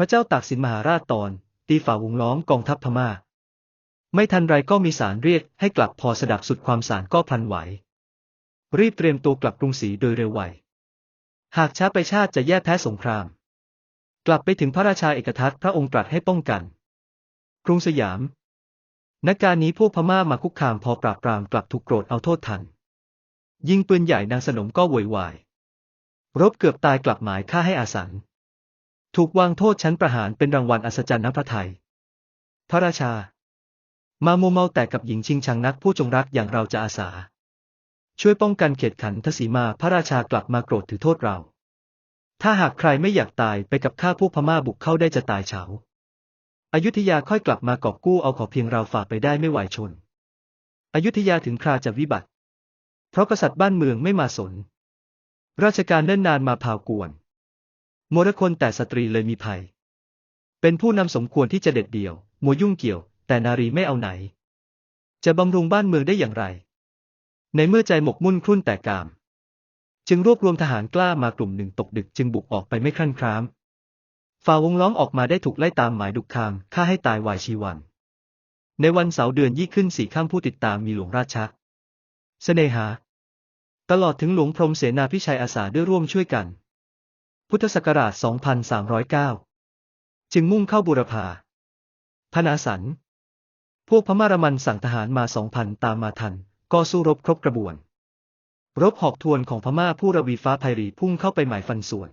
ระเจ้าตากสินมหาราชตอน ตีฝ่าวงล้อมกองทัพพม่า ไม่ทันไรก็มีสารเรียกให้กลับพอสดับสุดความสารก็พลันไหว รีบเตรียมตัวกลับกรุงศรีโดยเร็วไวหากช้าไปชาติจะแย่แพ้สงคราม กลับไปถึงพระราชาเอกทัตพระองค์ตรัสให้ป้องกัน กรุงสยามนักการนี้พวกพม่ามาคุกคามพอปราบปรามกลับถูกโกรธเอาโทษทัน ยิงปืนใหญ่นางสนมก็โวยวาย รบเกือบตายกลับหมายฆ่าให้อาสัน ถูกวางโทษชั้นประหารเป็นรางวัลอัศจรรย์น้ำพระทัย พระราชา มาโมเมาแต่กับหญิงชิงชังนักผู้จงรักอย่างเราจะอาสา ช่วยป้องกันเขตขันทศีมาพระราชากลับมาโกรธถือโทษเรา ถ้าหากใครไม่อยากตายไปกับข้าพวกพม่าบุกเข้าได้จะตายเฉาอายุธยาค่อยกลับมากอบกู้เอาขอเพียงเราฝ่าไปได้ไม่ไหวชน อายุธยาถึงคราจะวิบัติ เพราะกษัตริย์บ้านเมืองไม่มาสน ราชการเนิ่นนานมาพาวกวน มรคนแต่สตรีเลยมีภัย เป็นผู้นำสมควรที่จะเด็ดเดี่ยว มัวยุ่งเกี่ยว แต่นารีไม่เอาไหน จะบำรุงบ้านเมืองได้อย่างไร ในเมื่อใจหมกมุ่นครุ่นแต่กาม จึงรวบรวมทหารกล้ามากลุ่มหนึ่งตกดึกจึงบุกออกไปไม่ครั่นคร้ามฝ่าวงล้อมออกมาได้ถูกไล่ตามหมายดุกคามฆ่าให้ตายวายชีวัน ในวันเสาร์เดือนยี่ขึ้นสี่ข้ามผู้ติดตามมีหลวงราชะเสนหา ตลอดถึงหลวงพรมเสนาพิชัยอาสาด้วยร่วมช่วยกัน พุทธศักราช 2309 จึงมุ่งเข้าบูรพาพนาสัน พวกพม่ารมันสั่งทหารมาสองพันตามมาทัน ก็สู้รบครบกระบวน รบหอกทวนของพม่าผู้ระวีฟ้าไพรีพุ่งเข้าไปหมายฟันส่วน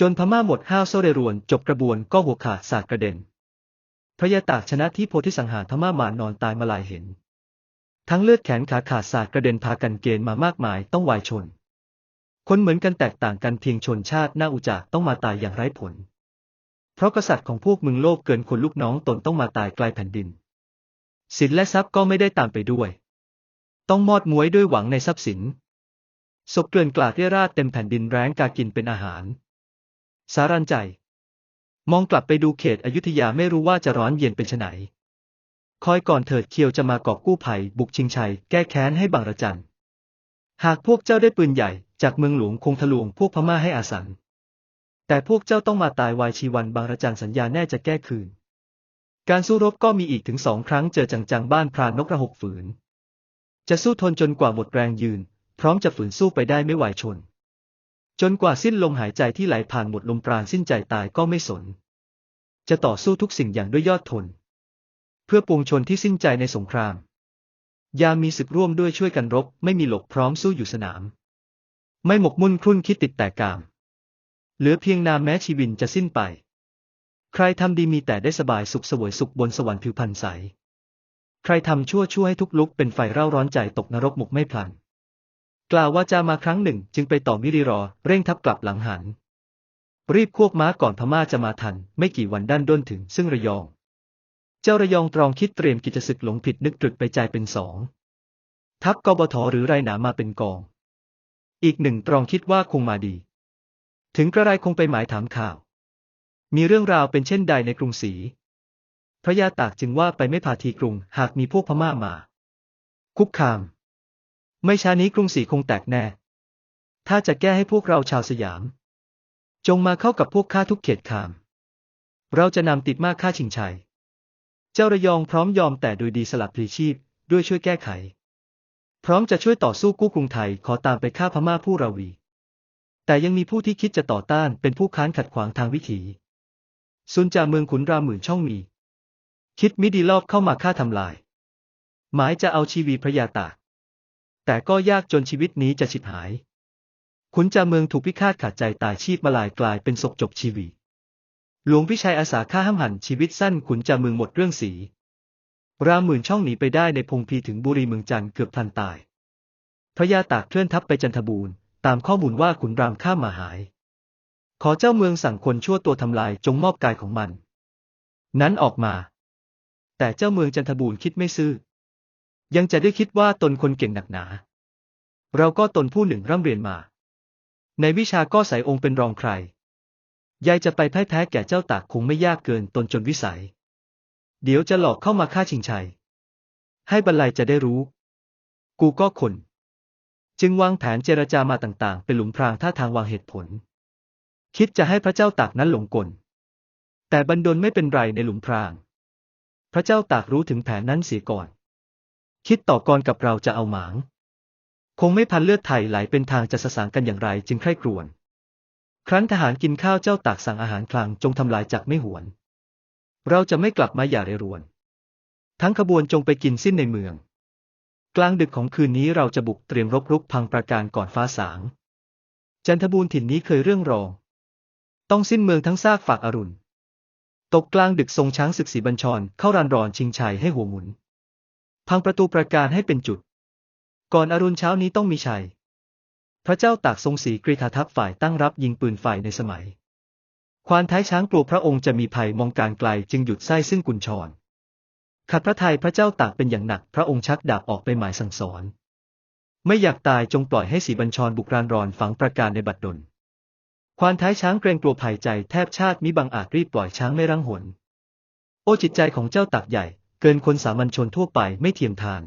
จนพม่าหมดห้าวโซเรรวนจบกระบวนก็หัวขาดสากกระเด็น พระยาตากชนะที่โพธิสังหารพม่ามานอนตายมาลายเห็น ทั้งเลือดแขนขาขาดสากกระเด็นพากันเกณฑ์มามากมายต้องวายชน คนเหมือนกันแตกต่างกันเพียงชนชาติหน้าอุจารต้องมาตายอย่างไร้ผล เพราะกษัตริย์ของพวกมึงโลกเกินคนลูกน้องตนต้องมาตายไกลแผ่นดินสินและทรัพย์ก็ไม่ได้ตามไปด้วย ต้องมอดมวยด้วยหวังในทรัพย์สินศพเกลื่อนกลาดเรียราดเต็มแผ่นดินแร้งกากินเป็นอาหาร สารันใจ มองกลับไปดูเขตอยุธยาไม่รู้ว่าจะร้อนเย็นเป็นไนคอยก่อนเถิดเคียวจะมากอบกู้ภัย บุกชิงชัย แก้แค้นให้บางระจัน หากพวกเจ้าได้ปืนใหญ่จากเมืองหลวงคงทะลวงพวกพม่าให้อาสัน แต่พวกเจ้าต้องมาตายวายชีวันบางระจันสัญญาแน่จะแก้คืน การสู้รบก็มีอีกถึงสองครั้งเจอจังๆบ้านพรานนกระหกฝืน จะสู้ทนจนกว่าหมดแรงยืน พร้อมจะฝืนสู้ไปได้ไม่ไหวชน จนกว่าสิ้นลมหายใจที่ไหลผ่านหมดลมปราณสิ้นใจตายก็ไม่สน จะต่อสู้ทุกสิ่งอย่างด้วยยอดทน เพื่อปวงชนที่สิ้นใจในสงคราม ยามีศึกร่วมด้วยช่วยกันรบ ไม่มีหลบพร้อมสู้อยู่สนาม ไม่หมกมุ่นครุ่นคิดติดแต่กาม เหลือเพียงนามแม้ชีวินจะสิ้นไป ใครทำดีมีแต่ได้สบายสุขสวยสุขบนสวรรค์ผิวพันใส ใครทำชั่วชั่วให้ทุกลุกเป็นไฟเร่าร้อนใจตกนรกหมกไม่พลัน กล่าวว่าจะมาครั้งหนึ่งจึงไปต่อมิริรอ เร่งทับกลับหลังหัน รีบควบม้าก่อนพม่าจะมาทัน ไม่กี่วันด้านด้นถึงซึ่งระยอง เจ้าระยองตรองคิดเตรียมกิจศึกหลงผิดนึกตรึกไปใจเป็นสองทัพกบทหรือไรหนามาเป็นกอง อีกหนึ่งตรองคิดว่าคงมาดี ถึงกระไรคงไปหมายถามข่าว มีเรื่องราวเป็นเช่นใดในกรุงศรีพระยาตากจึงว่าไปไม่พาทีกรุง หากมีพวกพม่ามา คุกคาม ไม่ช้านี้กรุงศรีคงแตกแน่ ถ้าจะแก้ให้พวกเราชาวสยาม จงมาเข้ากับพวกข้าทุกเขตขาม เราจะนำติดมากข้าชิงชัย เจ้าระยองพร้อมยอมแต่โดยดีสลับพลีชีพ ด้วยช่วยแก้ไข พร้อมจะช่วยต่อสู้กู้กรุงไทยขอตามไปฆ่าพม่าผู้ราวี แต่ยังมีผู้ที่คิดจะต่อต้านเป็นผู้ค้านขัดขวางทางวิถีซุนจาเมืองขุนรามหมื่นช่องมี คิดมิดีลอบเข้ามาฆ่าทำลาย หมายจะเอาชีวีพระยาตาก แต่ก็ยากจนชีวิตนี้จะฉิบหาย ขุนจาเมืองถูกพิฆาตขาดใจตายชีพมาลายกลายเป็นศพจบชีวี หลวงพิชัยอาสาฆ่าห้ามหันชีวิตสั้นขุนจาเมืองหมดเรื่องสี รามหมื่นช่องหนีไปได้ในพงพีถึงบุรีเมืองจันทร์เกือบพลันตาย พระยาตากเคลื่อนทัพไปจันทบูรณ์ตามข้อมูลว่าขุนรามข้ามมาหาย ขอเจ้าเมืองสั่งคนชั่วตัวทำลายจงมอบกายของมัน นั้นออกมา แต่เจ้าเมืองจันทบูรณ์คิดไม่ซื่อ ยังจะได้คิดว่าตนคนเก่งหนักหนา เราก็ตนผู้หนึ่งร่ำเรียนมา ในวิชาก็ใส่องค์เป็นรองใคร ยายจะไปพ่ายแพ้แก่เจ้าตากคงไม่ยากเกินตนจนวิสัย เดี๋ยวจะหลอกเข้ามาฆ่าชิงชัย ให้บรรลัยจะได้รู้ กูก็คน จึงวางแผนเจรจามาต่างๆ เป็นหลุมพรางท่าทางวางเหตุผล คิดจะให้พระเจ้าตากนั้นหลงกล แต่บันดลไม่เป็นไรในหลุมพราง พระเจ้าตากรู้ถึงแผนนั้นเสียก่อน คิดต่อกรกับเราจะเอาหมาง คงไม่พันเลือดไทยไหลเป็นทางจะสสางกันอย่างไรจึงใคร่ครวญ ครั้นทหารกินข้าวเจ้าตากสั่งอาหารคลังจงทำลายจักไม่หวน เราจะไม่กลับมาอย่าเรรวน ทั้งขบวนจงไปกินสิ้นในเมือง กลางดึกของคืนนี้เราจะบุกเตรียมรบรุกพังประการก่อนฟ้าสาง จันทบูรณ์ถิ่นนี้เคยเรื่องรอง ต้องสิ้นเมืองทั้งซากฝากอรุณ ตกกลางดึกทรงช้างศึกสีบัญชรเข้ารานรอนชิงชัยให้หัวหมุน พังประตูประการให้เป็นจุด ก่อนอรุณเช้านี้ต้องมีชัย พระเจ้าตากทรงสีกรีธาทัพฝ่ายตั้งรับยิงปืนฝ่ายในสมัย ควานท้ายช้างกลัวพระองค์จะมีภัยมองการไกลจึงหยุดไส้ซึ่งกุญชร ขัดพระทัยพระเจ้าตากเป็นอย่างหนัก พระองค์ชักดาบออกไปหมายสั่งสอน ไม่อยากตายจงปล่อยให้สีบัญชรบุกรานรอนฝังประการในบัดดล ควานท้ายช้างเกรงกลัวภัยใจแทบชาติมิบังอาจรีบปล่อยช้างไม่รังหน โอ้จิตใจของเจ้าตากใหญ่ เกินคนสามัญชนทั่วไปไม่เทียมทาน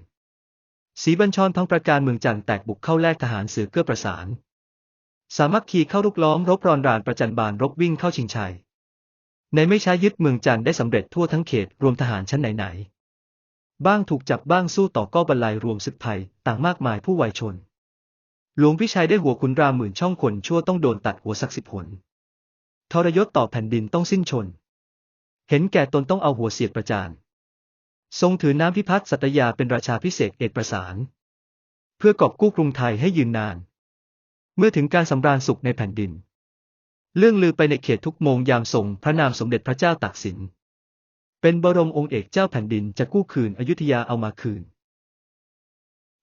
สีบัญชรพังประการเมืองจันทร์แตกบุกเข้าแลกทหารเสือเกื้อประสาน สามัคคีเข้ารุกล้อมรบรอนรานประจันบานรบวิ่งเข้าชิงชัย ในไม่ช้ายึดเมืองจันทร์ได้สำเร็จทั่วทั้งเขตรวมทหารชั้นไหนๆ บ้างถูกจับบ้างสู้ต่อก็บรรลัยรวมศึกภัยต่างมากมายผู้วัยชน หลวงพิชัยได้หัวขุนรามหมื่นช่องคนชั่วต้องโดนตัดหัวสักสิบหนทรยศต่อแผ่นดินต้องสิ้นชน เห็นแก่ตนต้องเอาหัวเสียดประจาน ทรงถือน้ำพิพัฒน์สัตยาเป็นราชาพิเศษเอกประสาน เพื่อกอบกู้กรุงไทยให้ยืนนาน เมื่อถึงการสำราญสุขในแผ่นดิน เรื่องลือไปในเขตทุกโมงยามส่งพระนามสมเด็จพระเจ้าตากสิน เป็นบรมองค์เอกเจ้าแผ่นดินจะกู้คืนอยุธยาเอามาคืน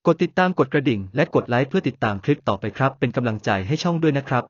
กดติดตามกดกระดิ่งและกดไลค์เพื่อติดตามคลิปต่อไปครับ เป็นกำลังใจให้ช่องด้วยนะครับ